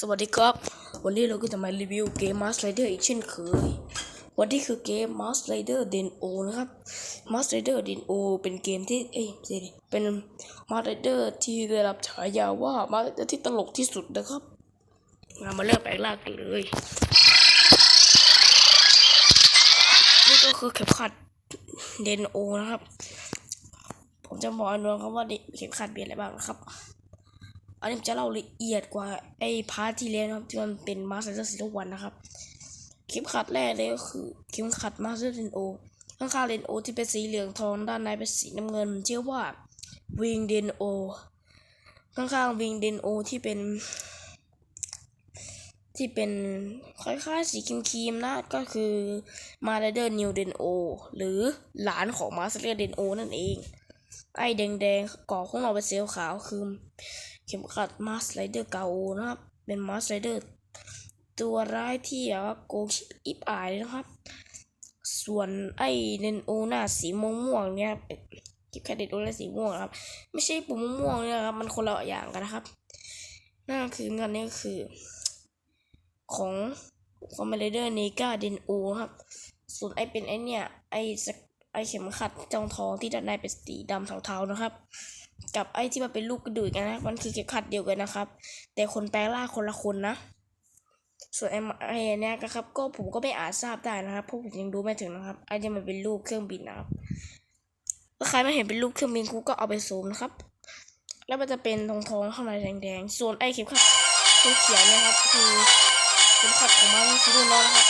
สวัสดีครับ วันนี้เราก็จะมารีวิวเกม Mask Rider อีกเช่นเคย วันนี้คือเกม Mask Rider Den O นะครับ Mask Rider Den O เป็นเกมที่ เอ้ยเดี๋ยวดิเป็น Mask Rider ที่ได้รับฉายาว่า Mask Rider ที่ตลกที่สุดนะครับเรามาเริ่มแปลงร่างกันเลย นี่ก็คือเข็มขัด Den O นะครับ ผมจะบอกให้ดูนครับว่าเข็มขัดมีอะไรบ้างนะครับ อันนี้จะเล่าละเอียดกว่าไอ้พาร์ทที่แล้วนะครับที่มันเป็นมาสเตอร์ซีรีส์วันนะครับเข็มขัดแรกเลยก็คือเข็มขัดมาสเตอร์เรนโอข้างๆเรนโอที่เป็นสีเหลืองทองด้านในเป็นสีน้ำเงินชื่อว่าวิงเดนโอข้างๆวิงเดนโอที่เป็น ที่เป็นคล้ายๆสีครีมๆนะก็คือมาเดอร์นิวเดนโอหรือหลานของมาสเตอร์เดนโอนั่นเอง ไอ้แดงๆก่อของเราเป็นสีขาวคือ เข็มขัดมาสไลเดอร์เกานะครับ เป็นมาสไลเดอร์ตัวร้ายที่แบบว่าโกคิอิบอายนะครับ ส่วนไอ้เนนโอหน้าสีม่วงม่วงๆเนี่ยเก็บแครดิตโอและสีม่วงนะครับ ไม่ใช่ปุ่มม่วงเนี่ยครับ มันคนละอย่างกันนะครับนั่นก็คือกันนี้ก็คือ ของคอมเมดเดอร์เนกาเดนโอครับ ส่วนไอเป็นไอเนี่ยไอสก ไอเข็มขัดจองทองที่ด้านในเป็นสีดำเทาๆนะครับ กับไอที่มันเป็นลูกกระดูกกันนะมันคือเข็มขัดเดียวกันนะครับ แต่คนแปลงร่างคนละคนนะส่วนไอ้ไอ้เนี่ยครับ ก็ผมก็ไม่อาจทราบได้นะครับเพราะผมยังดูไม่ถึงนะครับไอ้ที่มันเป็นรูปเครื่องบินนะครับถ้าใครไม่เห็นเป็นรูปเครื่องบินกูก็เอาไปซูมนะครับ แล้วมันจะเป็นทองทองๆข้างในแดงๆส่วนไอ้เข็มขัดสีเขียวเนี่ยครับ คือเข็มขัดของมันสีรุ่นน้องนะครับ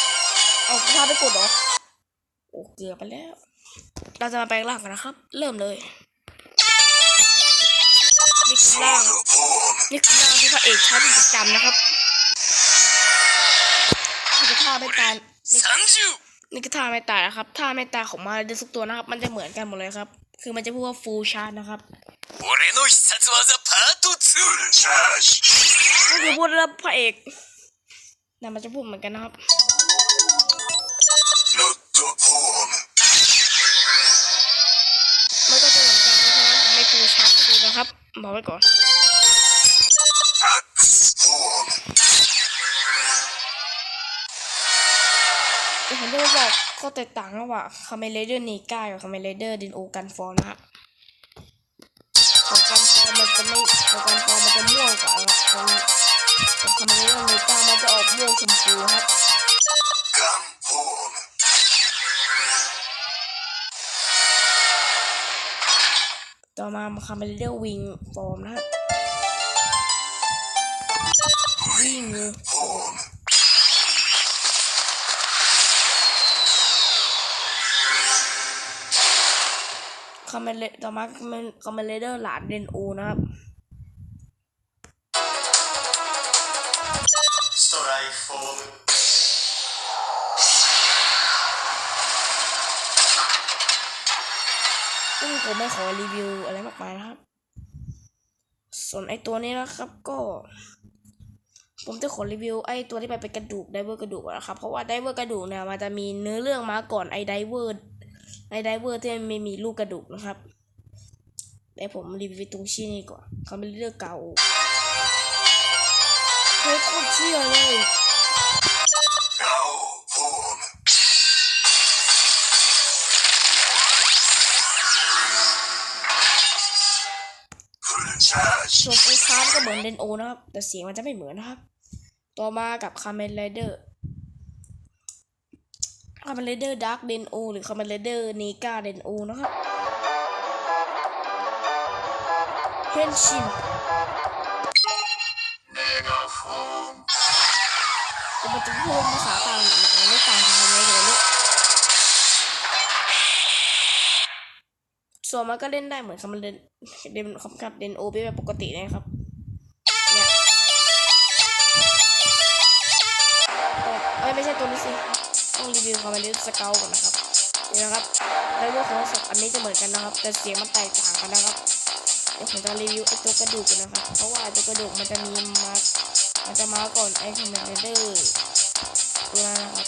เอาพาไปกดหรอโอ้เกือบไปแล้ว เราจะมาแปลงร่างกันนะครับ เริ่มเลยนี่คือร่างนี่คือร่างที่พระเอกใช้เป็นประจำนะครับนี่ท่าไม่ตายนี่คือท่าไม่ตายนะครับท่าไม่ตายของมาเดนทุกตัวนะครับ มันจะเหมือนกันหมดเลยครับ คือมันจะพูดว่าฟูชาร์นะครับก็คือพูดแล้วพระเอกนะมันจะพูดเหมือนกันนะครับ บบอกไว้ก่อนเดี๋ยวผมจะบอกข้อแตกต่างระหว่างคาเมเลเดอร์นีก้ากับคาเมเลเดอร์ดินโอกันฟอร์นะครับของกันฟอร์มันจะไม่ของกันฟอร์มันจะม่วงกว่าของของคาเมเลเดอร์นีก้ามันจะออกม่วงชมพูครับ ต่อมาคาเมเลเดอร์วิงฟอร์มนะวิ่งฟอร์มคอมเมเลต่อมาคอมเมคอมเมเลเดอร์หลานเดนโอนะครับ ซึ่งผมไม่ขอรีวิวอะไรมากมายนะครับ ส่วนไอตัวนี้นะครับก็ ผมจะขอรีวิวไอตัวที่มันเป็นกระดูกไดเวอร์กระดูกนะครับ เพราะว่าไดเวอร์กระดูกเนี่ยมันจะมีเนื้อเรื่องมาก่อนไอไดเวอร์ไอไดเวอร์ที่ไม่มีลูกกระดูกนะครับแต่ผมรีวิวตรงชิ้นนี้ก่อนเขาเป็นเรื่องเก่าเฮ้ยโคตรเชื่อเลย ส่วนไฟค้านก็เหมือนเดนโอนะครับ แต่เสียงมันจะไม่เหมือนนะครับ ต่อมากับคา m เมนไรเดอร์คา m เมนไรเดอร์ดาร์กเดนโอหรือคา m เมนไรเดอร์เนกาเดนโอนะครับเฮนชินแต่มันจะพูดภาษาต่างไม่ต่างกันเลยเลยลูก ส่วนมันก็เล่นได้เหมือนคา m เมนเดนคำกับเดนโอแบบปกตินะครับเนี่ยเอ้ยไม่ใช่ตัวนี้สิต้องรีวิวคอมเมดี้สเกลก่อนนะครับนี่นะครับไดเวอร์ของสองอันนี้จะเหมือนกันนะครับ แต่เสียงมันแตกต่างกันนะครับเดี๋ยวผมจะรีวิวไอ้ตัวกระดูกกันนะครับเพราะว่าตัวกระดูกมันจะมีมามันจะมาก่อนไอ้คอมเมดี้ตัวนั้นนะครับ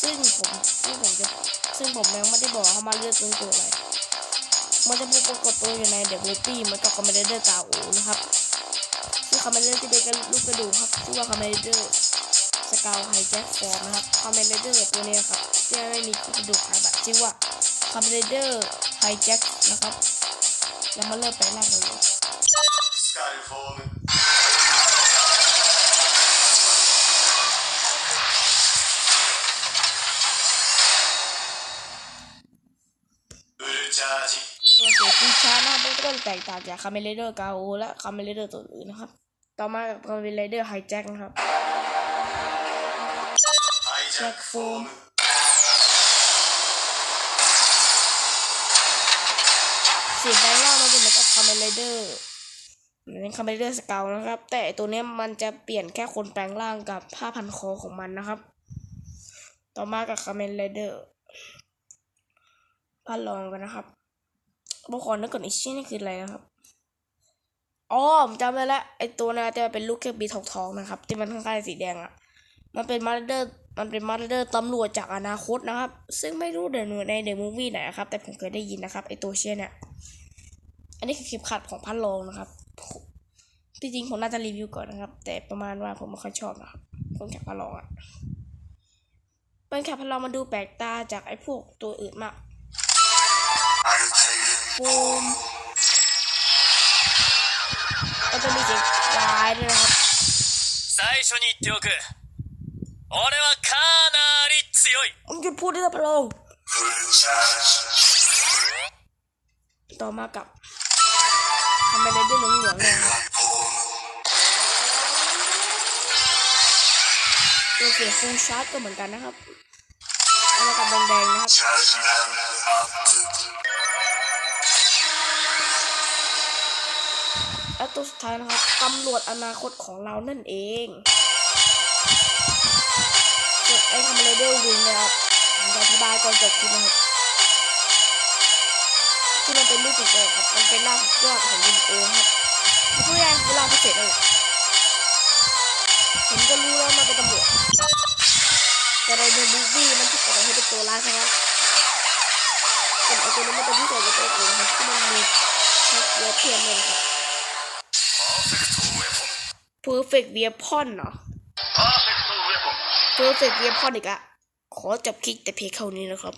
ซึ่งผมซึ่ง ซึ่งผมยังไม่ได้บอกเขามาเลือกเป็นตัวอะไรมันจะปรากฏตัวอยู่ในเดบิวตี้มือนกับคอมเมดี้เกาอูนะครับคาเมนเดอร์ที่เป็นกระลูกกระดูกครับชื่อว่าคาเมนเดอร์สกาวไฮแจ็คฟอร์มนะครับคาเมนเดอร์ตัวนี้ครับที่ไม่มีกระดูกขาแบบชื่อว่าคาเมนเดอร์ไฮแจ็คนะครับแล้วมาเริ่มไปล่างกันเลย แตกต่างจากคาเมเลเดอร์กาโอและคาเมเลเดอร์ตัวอื่นนะครับ ต่อมากับคาเมเลเดอร์ไฮแจ็คนะครับแจ็คโฟมสีแดงล่างมันจะเหมือนกับคาเมเลเดอร์เป็นคาเมเลเดอร์สเกลนะครับ แต่ตัวนี้มันจะเปลี่ยนแค่คนแปลงร่างกับผ้าพันคอของมันนะครับ ต่อมากับคาเมเลเดอร์พันลองกันนะครับ บางคนนึกก่อนไอ้ชิ้นนี่คืออะไรนะครับอ๋อผมจำได้แล้วไอ้ตัวนั้นจะเป็นลูกเครื่องบินทองๆนะครับ ที่มันข้างๆสีแดงอะ มันเป็นมาสเตอร์ มันเป็นมาสเตอร์ตำรวจจากอนาคตนะครับ ซึ่งไม่รู้เดี๋ยวในเดอะมูฟวี่ไหนนะครับ แต่ผมเคยได้ยินนะครับไอตัวเชี่ยเนี่ย อันนี้คือคลิปขัดของพันโลงนะครับที่จริงผมน่าจะรีวิวก่อนนะครับ แต่ประมาณว่าผมไม่ค่อยชอบนะครับคนแคปพันโลงอะเป็นแคปพันโลงมันดูแปลกตาจากไอ้พวกตัวอื่นมาก タイル ฟูมก็จะมีเสียงวายด้วยนะครับ 最初に言っておく俺はかなり強い ผมหยุดพูดได้แล้วพันโลง フルチャージ ต่อมากับทำไปเลยด้วยเหลืองๆเลยนะครับ ตัวเสียงฟูลชาร์จก็เหมือนกันนะครับเอามากับแดงๆนะครับ ตัวสุดท้ายนะครับตำรวจอนาคตของเรานั่นเองส่วนไอ้คอมเมเดอร์วิงนะครับผมจะอธิบายก่อนจบคลิปนะครับที่มันเป็นรูปปิดโอครับ มันเป็นร่างยอดของวินโอครับมันพูดง่ายๆคือร่างพิเศษนั่นแหละผมก็รู้แล้วมันเป็นตำรวจแต่ในเดอะมูฟวี่มันถูกออกมาให้เป็นตัวร้ายซะงั้นส่วนไอ้ตัวนี้มันเป็นพิเศษกว่าตัวอื่นครับที่มันมีแท็กเวฟเทียมเลยครับ perfect weapon เหรอ perfect weapon อีกอะขอจบคลิปแต่เพียงเท่านี้นะครับ